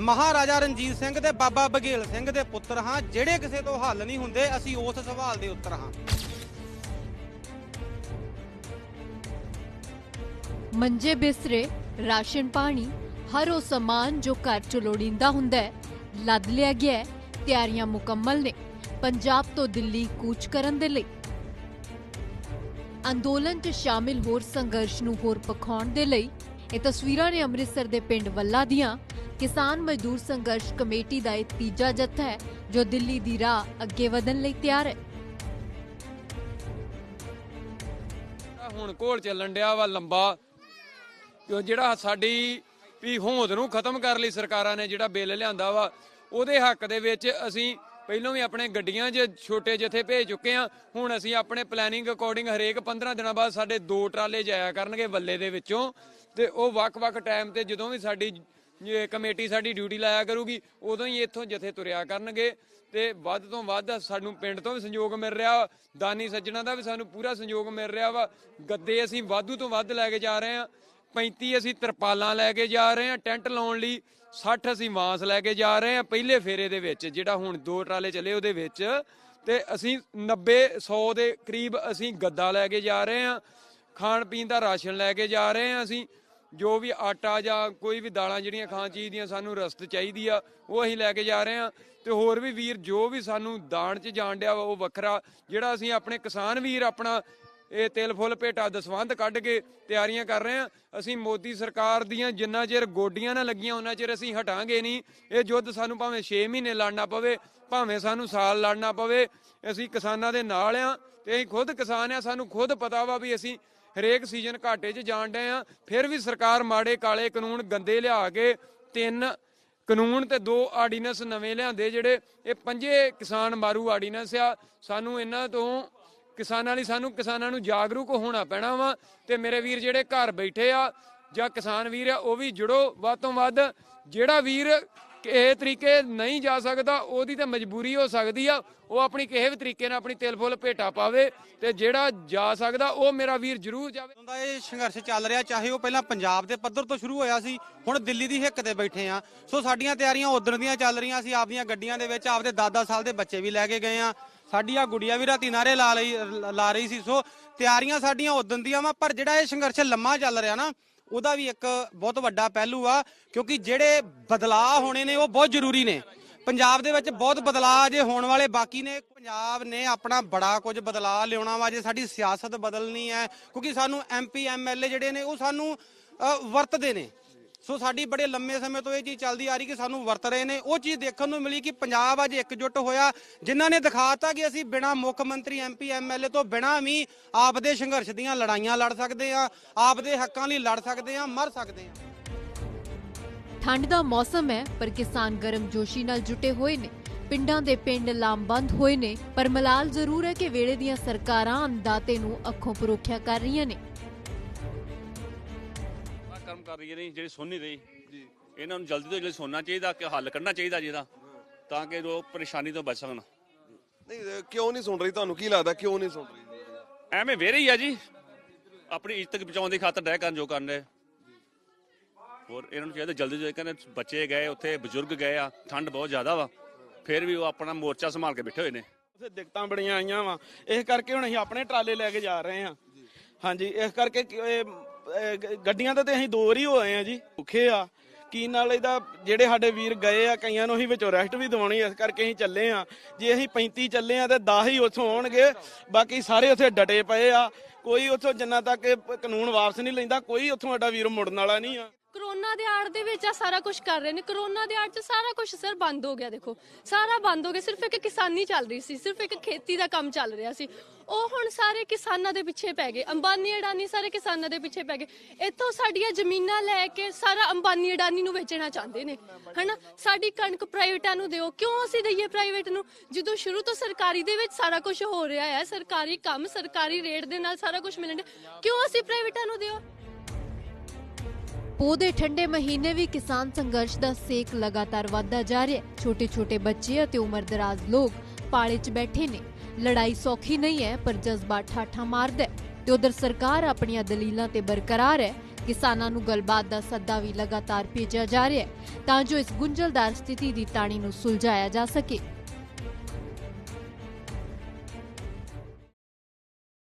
ਮਹਾਰਾਜਾ ਰਣਜੀਤ ਸਿੰਘ ਤੇ ਬਾਬਾ ਬਘੇਲ ਸਿੰਘ ਦੇ ਪੁੱਤਰ ਹਾਂ, ਜਿਹੜੇ ਕਿਸੇ ਤੋਂ ਹੱਲ ਨਹੀਂ ਹੁੰਦੇ, ਅਸੀਂ ਉਸ ਸਵਾਲ ਦੇ ਉੱਤਰ ਹਾਂ। ਮੰਜੇ ਬਿਸਰੇ ਰਾਸ਼ਨ ਪਾਣੀ, ਹਰ ਉਹ ਸਮਾਨ ਜੋ ਘਰ ਚ ਲੋੜੀਂਦਾ ਹੁੰਦਾ ਹੈ, ਲੱਦ ਲਿਆ ਗਿਆ ਹੈ, ਤਿਆਰੀਆਂ ਮੁਕੰਮਲ ਨੇ, ਪੰਜਾਬ ਤੋਂ ਦਿੱਲੀ ਕੂਚ ਕਰਨ ਦੇ ਲਈ। ਅੰਦੋਲਨ 'ਚ ਸ਼ਾਮਿਲ ਹੋਰ ਸੰਘਰਸ਼ ਨੂੰ ਹੋਰ ਪਖਾਉਣ ਦੇ ਲਈ, ਇਹ ਤਸਵੀਰਾਂ ਨੇ ਅੰਮ੍ਰਿਤਸਰ ਦੇ ਪਿੰਡ ਵੱਲਾ ਦੀਆਂ ਕਿਸਾਨ ਮਜ਼ਦੂਰ ਸੰਘਰਸ਼ ਕਮੇਟੀ ਦਾ ਇਹ ਤੀਜਾ ਜਥਾ ਹੈ, ਜੋ ਦਿੱਲੀ ਦੀ ਰਾਹ ਅੱਗੇ ਵਧਣ ਲਈ ਤਿਆਰ ਹੈ। ਹੁਣ ਘੋਲ ਚੱਲਣ ਡਿਆ ਵਾ ਲੰਬਾ। ਜਿਹੜਾ ਸਾਡੀ ਵੀ ਹੋਂਦ ਨੂੰ ਖਤਮ ਕਰ ਲਈ ਸਰਕਾਰਾਂ ਨੇ, ਜਿਹੜਾ ਬਿੱਲ ਲਿਆਂਦਾ ਵਾ, ਉਹਦੇ ਹੱਕ ਦੇ ਵਿੱਚ ਅਸੀਂ ਪਹਿਲਾਂ ਵੀ ਆਪਣੇ ਗੱਡੀਆਂ 'ਚ ਛੋਟੇ ਜਥੇ ਭੇਜ ਚੁੱਕੇ ਆ ਹੁਣ ਅਸੀਂ ਆਪਣੇ ਪਲੈਨਿੰਗ ਅਕੋਰਡਿੰਗ ਹਰੇਕ 15 ਦਿਨਾਂ ਬਾਅਦ ਸਾਡੇ ਦੋ ਟਰਾਲੇ ਜਾਇਆ ਕਰਨਗੇ ਵੱਲੇ ਦੇ ਵਿੱਚੋਂ। ਤੇ ਉਹ ਵੱਖ-ਵੱਖ ਟਾਈਮ ਤੇ ਜਦੋਂ ਵੀ ਸਾਡੀ ਜੇ ਕਮੇਟੀ ਸਾਡੀ ਡਿਊਟੀ ਲਾਇਆ ਕਰੂਗੀ, ਉਦੋਂ ਹੀ ਇੱਥੋਂ ਜਥੇ ਤੁਰਿਆ ਕਰਨਗੇ ਤੇ ਵੱਧ ਤੋਂ ਵੱਧ ਸਾਨੂੰ ਪਿੰਡ ਤੋਂ ਵੀ ਸੰਯੋਗ ਮਿਲ ਰਿਹਾ ਵਾ। ਦਾਨੀ ਸੱਜਣਾ ਦਾ ਵੀ ਸਾਨੂੰ ਪੂਰਾ ਸੰਯੋਗ ਮਿਲ ਰਿਹਾ ਵਾ ਗੱਦੇ ਅਸੀਂ ਵਾਧੂ ਤੋਂ ਵੱਧ ਲੈ ਕੇ ਜਾ ਰਹੇ ਹਾਂ 35 ਅਸੀਂ ਤਰਪਾਲਾਂ ਲੈ ਕੇ ਜਾ ਰਹੇ ਹਾਂ, ਟੈਂਟ ਲਾਉਣ ਲਈ 60 ਅਸੀਂ ਮਾਂਸ ਲੈ ਕੇ ਜਾ ਰਹੇ ਹਾਂ ਪਹਿਲੇ ਫੇਰੇ ਦੇ ਵਿੱਚ, ਜਿਹੜਾ ਹੁਣ ਦੋ ਟਰਾਲੇ ਚੱਲੇ ਉਹਦੇ ਵਿੱਚ ਤੇ ਅਸੀਂ 90 100 ਦੇ ਕਰੀਬ ਅਸੀਂ ਗੱਦਾ ਲੈ ਕੇ ਜਾ ਰਹੇ ਹਾਂ, ਖਾਣ ਪੀਣ ਦਾ ਰਾਸ਼ਨ ਲੈ ਕੇ ਜਾ ਰਹੇ ਹਾਂ ਅਸੀਂ ਜੋ ਵੀ ਆਟਾ ਜਾਂ ਕੋਈ ਵੀ ਦਾਲਾਂ ਜਿਹੜੀਆਂ ਖਾਣ ਚੀਜ਼ ਦੀਆਂ ਸਾਨੂੰ ਰਸਤ ਚਾਹੀਦੀ ਆ, ਉਹ ਅਸੀਂ ਲੈ ਕੇ ਜਾ ਰਹੇ ਹਾਂ। ਤੇ ਹੋਰ ਵੀ ਵੀਰ, ਜੋ ਵੀ ਸਾਨੂੰ ਦਾਣ 'ਚ ਜਾਣ ਡਿਆ ਵਾ, ਉਹ ਵੱਖਰਾ। ਜਿਹੜਾ ਅਸੀਂ ਆਪਣੇ ਕਿਸਾਨ ਵੀਰ ਆਪਣਾ ਇਹ ਤਿਲ, ਫੁੱਲ, ਭੇਟਾ, ਦਸਵੰਧ ਕੱਢ ਕੇ ਤਿਆਰੀਆਂ ਕਰ ਰਹੇ ਹਾਂ, ਅਸੀਂ ਮੋਦੀ ਸਰਕਾਰ ਦੀਆਂ ਜਿੰਨਾ ਚਿਰ ਗੋਡੀਆਂ ਨਾ ਲੱਗੀਆਂ, ਉਹਨਾਂ ਚਿਰ ਅਸੀਂ ਹਟਾਂਗੇ ਨਹੀਂ। ਇਹ ਯੁੱਧ ਸਾਨੂੰ ਭਾਵੇਂ 6 ਮਹੀਨੇ ਲੜਨਾ ਪਵੇ, ਭਾਵੇਂ ਸਾਨੂੰ ਸਾਲ ਲੜਨਾ ਪਵੇ, ਅਸੀਂ ਕਿਸਾਨਾਂ ਦੇ ਨਾਲ ਆ ਤੇ ਅਸੀਂ ਖੁਦ ਕਿਸਾਨ ਆ ਸਾਨੂੰ ਖੁਦ ਪਤਾ ਵਾ ਵੀ ਅਸੀਂ ਹਰੇਕ ਸੀਜ਼ਨ ਘਾਟੇ 'ਚ ਜਾਣ ਡਏ ਆ। ਫਿਰ ਵੀ ਸਰਕਾਰ ਮਾੜੇ ਕਾਲੇ ਕਾਨੂੰਨ ਗੰਦੇ ਲਿਆ ਕੇ ਤਿੰਨ ਕਾਨੂੰਨ ਤੇ ਦੋ ਆਰਡੀਨੈਂਸ ਨਵੇਂ ਲਿਆਂਦੇ ਜਿਹੜੇ ਇਹ ਪੰਜੇ ਕਿਸਾਨ ਮਾਰੂ ਆਰਡੀਨੈਂਸ ਆ। ਸਾਨੂੰ ਇਹਨਾਂ ਤੋਂ ਕਿਸਾਨਾਂ ਲਈ ਸਾਨੂੰ ਕਿਸਾਨਾਂ ਨੂੰ ਜਾਗਰੂਕ ਹੋਣਾ ਪੈਣਾ ਵਾ ਤੇ ਮੇਰੇ ਵੀਰ ਜਿਹੜੇ ਘਰ ਬੈਠੇ ਆ ਜਾਂ ਕਿਸਾਨ ਵੀਰ ਆ, ਉਹ ਵੀ ਜੁੜੋ। ਵੱਧ ਤੋਂ ਵੱਧ ਜਿਹੜਾ ਵੀਰ ਇਹ ਤਰੀਕੇ ਨਹੀਂ ਜਾ ਸਕਦਾ, ਉਹਦੀ ਤਾਂ ਮਜਬੂਰੀ ਹੋ ਸਕਦੀ ਆ। ਉਹ ਆਪਣੀ ਕਿਸੇ ਵੀ ਤਰੀਕੇ ਨਾਲ ਆਪਣੀ ਤਿਲ ਫੁੱਲ ਭੇਟਾ ਪਾਵੇ ਤੇ ਜਿਹੜਾ ਜਾ ਸਕਦਾ, ਉਹ ਮੇਰਾ ਵੀਰ ਜ਼ਰੂਰ ਜਾਵੇ। ਦਾ ਇਹ ਸੰਘਰਸ਼ ਚੱਲ ਰਿਹਾ, ਚਾਹੇ ਉਹ ਪਹਿਲਾਂ ਪੰਜਾਬ ਦੇ ਪੱਧਰ ਤੋਂ ਸ਼ੁਰੂ ਹੋਇਆ ਸੀ, ਹੁਣ ਦਿੱਲੀ ਦੀ ਹਿੱਕ ਤੇ ਬੈਠੇ ਆ। ਸੋ ਸਾਡੀਆਂ ਤਿਆਰੀਆਂ ਉਧਰ ਦੀਆਂ ਚੱਲ ਰਹੀਆਂ ਸੀ, ਆਪਦੀਆਂ ਗੱਡੀਆਂ ਦੇ ਵਿੱਚ ਆਪਦੇ 10-10 ਸਾਲ ਦੇ ਬੱਚੇ ਵੀ ਲੈ ਕੇ ਗਏ ਆ। ਸਾਡੀ ਆ ਗੁੜੀਆ ਵੀ ਰਾਤੀ ਨਾਰੇ ਲਾ ਲਈ, ਲਾ ਰਹੀ ਸੀ। ਸੋ ਤਿਆਰੀਆਂ ਸਾਡੀਆਂ ਉਦੋਂ ਦੀਆਂ ਵਾ, ਪਰ ਜਿਹੜਾ ਇਹ ਸੰਘਰਸ਼ ਲੰਮਾ ਚੱਲ ਰਿਹਾ ਨਾ ਉਹਦਾ ਵੀ ਇੱਕ ਬਹੁਤ ਵੱਡਾ ਪਹਿਲੂ ਆ, ਕਿਉਂਕਿ ਜਿਹੜੇ ਬਦਲਾਅ ਹੋਣੇ ਨੇ, ਉਹ ਬਹੁਤ ਜ਼ਰੂਰੀ ਨੇ। ਪੰਜਾਬ ਦੇ ਵਿੱਚ ਬਹੁਤ ਬਦਲਾਅ ਜੇ ਹੋਣ ਵਾਲੇ ਬਾਕੀ ਨੇ। ਪੰਜਾਬ ਨੇ ਆਪਣਾ ਬੜਾ ਕੁਝ ਬਦਲਾਅ ਲਿਆਉਣਾ ਵਾ ਜੇ ਸਾਡੀ ਸਿਆਸਤ ਬਦਲਣੀ ਹੈ, ਕਿਉਂਕਿ ਸਾਨੂੰ ਐਮਪੀ ਐਮਐਲਏ ਜਿਹੜੇ ਨੇ, ਉਹ ਸਾਨੂੰ ਵਰਤਦੇ ਨੇ। ਸੋ ਸਾਡੀ ਬੜੇ ਲੰਮੇ ਸਮੇਂ ਤੋਂ ਇਹ ਚੀਜ਼ ਚੱਲਦੀ ਆ ਰਹੀ ਕਿ ਸਾਨੂੰ ਵਰਤ ਰਹੇ ਨੇ। ਉਹ ਚੀਜ਼ ਦੇਖਣ ਨੂੰ ਮਿਲੀ ਕਿ ਪੰਜਾਬ ਅੱਜ ਇਕਜੁੱਟ ਹੋਇਆ, ਜਿਨ੍ਹਾਂ ਨੇ ਦਿਖਾਤਾ ਕਿ ਅਸੀਂ ਬਿਨਾਂ ਮੁੱਖ ਮੰਤਰੀ ਐਮਪੀ ਐਮਐਲਏ ਤੋਂ ਬਿਨਾਂ ਵੀ ਆਪਦੇ ਸੰਘਰਸ਼ ਦੀਆਂ ਲੜਾਈਆਂ ਲੜ ਸਕਦੇ ਆ ਆਪਦੇ ਹੱਕਾਂ ਲਈ ਲੜ ਸਕਦੇ ਆ ਮਰ ਸਕਦੇ ਆ ਠੰਡ ਦਾ ਮੌਸਮ ਹੈ, ਪਰ ਕਿਸਾਨ ਗਰਮ ਜੋਸ਼ੀ ਨਾਲ ਜੁਟੇ ਹੋਏ ਨੇ। ਪਿੰਡਾਂ ਦੇ ਪਿੰਡ ਲਾਮਬੰਦ ਹੋਏ ਨੇ, ਪਰ ਮਲਾਲ ਜ਼ਰੂਰ ਹੈ ਕਿ ਵੇਲੇ ਦੀਆਂ ਸਰਕਾਰਾਂ ਅੰਦਾਤੇ ਨੂੰ ਅੱਖੋਂ ਪਰੋਖਿਆ ਕਰ ਰਹੀਆਂ ਨੇ। ਕਰ ਰਹੀ ਹੈ ਨਹੀਂ ਜਿਹੜੀ ਸੁਣ ਨਹੀਂ ਰਹੀ। ਜੀ ਇਹਨਾਂ ਨੂੰ ਜਲਦੀ ਤੋਂ ਜਲਦੀ ਸੁਣਨਾ ਚਾਹੀਦਾ ਕਿ ਹੱਲ ਕਰਨਾ ਚਾਹੀਦਾ ਜਿਹਦਾ ਤਾਂ ਕਿ ਲੋਕ ਪਰੇਸ਼ਾਨੀ ਤੋਂ ਬਚ ਸਕਣ। ਨਹੀਂ ਅਹ ਕਿਉਂ ਨਹੀਂ ਸੁਣ ਰਹੀ? ਤੁਹਾਨੂੰ ਕੀ ਲੱਗਦਾ ਕਿਉਂ ਨਹੀਂ ਸੁਣ ਰਹੀ? ਐਵੇਂ ਵੇਰੇ ਹੀ ਆ ਜੀ। ਆਪਣੀ ਇੱਜ਼ਤ ਬਚਾਉਣ ਦੀ ਖਾਤਰ ਡੈ ਕਰਨ ਜੋ ਕਰਨ ਦੇ ਹੋਰ ਇਹਨਾਂ ਨੂੰ ਚਾਹੀਦਾ ਜਲਦੀ ਤੋਂ ਕਹਿੰਦੇ ਬੱਚੇ ਗਏ ਉੱਥੇ ਬਜ਼ੁਰਗ ਗਏ ਆ ਠੰਡ ਬਹੁਤ ਜ਼ਿਆਦਾ ਵਾ। ਫਿਰ ਵੀ ਉਹ ਆਪਣਾ ਮੋਰਚਾ ਸੰਭਾਲ ਕੇ ਬੈਠੇ ਹੋਏ ਨੇ। ਉਥੇ ਦਿੱਕਤਾਂ ਬੜੀਆਂ ਆਈਆਂ ਵਾ। ਇਸ ਕਰਕੇ ਹੁਣ ਅਸੀਂ ਆਪਣੇ ਟਰਾਲੇ ਲੈ ਕੇ ਜਾ ਰਹੇ ਹਾਂ। ਹਾਂਜੀ ਇਸ ਕਰਕੇ ਕਿ ਇਹ, ਗੱਡੀਆਂ ਤਾਂ ਤੇ ਅਸੀਂ ਦੋ ਹੀ ਹੋਏ ਆ ਜੀ, ਭੁੱਖੇ ਆ। ਕੀ ਨਾਲ ਇਹਦਾ, ਜਿਹੜੇ ਸਾਡੇ ਵੀਰ ਗਏ ਆ, ਕਈਆਂ ਨੂੰ ਅਸੀਂ ਵਿੱਚੋਂ ਰੈਸਟ ਵੀ ਦਿਵਾਉਣੀ ਇਸ ਕਰਕੇ ਅਸੀਂ ਚੱਲੇ ਆ। ਜੇ ਅਸੀਂ 35 ਚੱਲੇ ਆ ਤੇ 10 ਹੀ ਉੱਥੋਂ ਆਉਣਗੇ, ਬਾਕੀ ਸਾਰੇ ਉੱਥੇ ਡਟੇ ਪਏ ਆ। ਕੋਈ ਉੱਥੋਂ ਜਿੰਨਾ ਤੱਕ ਕਾਨੂੰਨ ਵਾਪਸ ਨਹੀਂ ਲੈਂਦਾ, ਕੋਈ ਉੱਥੋਂ ਸਾਡਾ ਵੀਰ ਮੁੜਨ ਵਾਲਾ ਨਹੀਂ ਆ। ਕਰੋਨਾ ਦੇ ਆੜ ਦੇ ਵਿੱਚ ਆ ਸਾਰਾ ਕੁਝ ਕਰ ਰਹੇ ਨੇ। ਕਰੋਨਾ ਦੇ ਆੜ 'ਚ ਸਾਰਾ ਕੁਝ ਸਰ ਬੰਦ ਹੋ ਗਿਆ, ਦੇਖੋ। ਸਾਰਾ ਬੰਦ ਹੋ ਗਿਆ। ਸਿਰਫ ਇੱਕ ਕਿਸਾਨੀ ਚੱਲ ਰਹੀ ਸੀ। ਸਿਰਫ ਇੱਕ ਖੇਤੀ ਦਾ ਕੰਮ ਚੱਲ ਰਿਹਾ ਸੀ। ਉਹ ਹੁਣ ਸਾਰੇ ਕਿਸਾਨਾਂ ਦੇ ਪਿੱਛੇ ਪੈ ਗਏ। ਅੰਬਾਨੀ ਅਡਾਨੀ ਸਾਰੇ ਕਿਸਾਨਾਂ ਦੇ ਪਿੱਛੇ ਪੈ ਗਏ। ਇੱਥੋਂ ਸਾਡੀਆਂ ਜ਼ਮੀਨਾਂ ਲੈ ਕੇ ਸਾਰਾ ਅੰਬਾਨੀ ਅਡਾਨੀ ਨੂੰ ਵੇਚਣਾ ਚਾਹੁੰਦੇ ਨੇ। ਹਨਾ? ਸਾਡੀ ਕਣਕ ਪ੍ਰਾਈਵੇਟਾਂ ਨੂੰ ਦਿਓ। ਕਿਉਂ ਅਸੀਂ ਦਈਏ ਪ੍ਰਾਈਵੇਟ ਨੂੰ? ਜਦੋਂ ਸ਼ੁਰੂ ਤੋਂ ਸਰਕਾਰੀ ਦੇ ਵਿੱਚ ਸਾਰਾ ਕੁਝ ਹੋ ਰਿਹਾ ਹੈ, ਸਰਕਾਰੀ ਕੰਮ, ਸਰਕਾਰੀ ਰੇਟ ਦੇ ਨਾਲ ਸਾਰਾ ਕੁਝ ਮਿਲਣ ਡਿਆ। ਕਿਉਂ ਅਸੀਂ ਪ੍ਰਾਈਵੇਟਾਂ ਨੂੰ ਦਿਓ? ਪੋਹ ਦੇ ਠੰਡੇ ਮਹੀਨੇ ਵੀ ਕਿਸਾਨ ਸੰਘਰਸ਼ ਦਾ ਸੇਕ ਲਗਾਤਾਰ ਵਧਦਾ ਜਾ ਰਿਹਾ ਹੈ। ਛੋਟੇ-ਛੋਟੇ ਬੱਚੇ ਅਤੇ ਉਮਰਦਰਾਜ਼ ਲੋਕ ਪਾਲੇ 'ਚ ਬੈਠੇ ਨੇ। ਲੜਾਈ ਸੌਖੀ ਨਹੀਂ ਹੈ, ਪਰ ਜਜ਼ਬਾ ਠਾਠਾ ਮਾਰਦਾ ਹੈ। ਤੇ ਉਧਰ ਸਰਕਾਰ ਆਪਣੀਆਂ ਦਲੀਲਾਂ ਤੇ ਬਰਕਰਾਰ ਹੈ। ਕਿਸਾਨਾਂ ਨੂੰ ਗੱਲਬਾਤ ਦਾ ਸੱਦਾ ਵੀ ਲਗਾਤਾਰ ਭੇਜਿਆ ਜਾ ਰਿਹਾ ਹੈ, ਤਾਂ ਜੋ ਇਸ ਗੁੰਝਲਦਾਰ ਸਥਿਤੀ ਦੀ ਤਾਣੀ ਨੂੰ ਸੁਲਝਾਇਆ ਜਾ ਸਕੇ।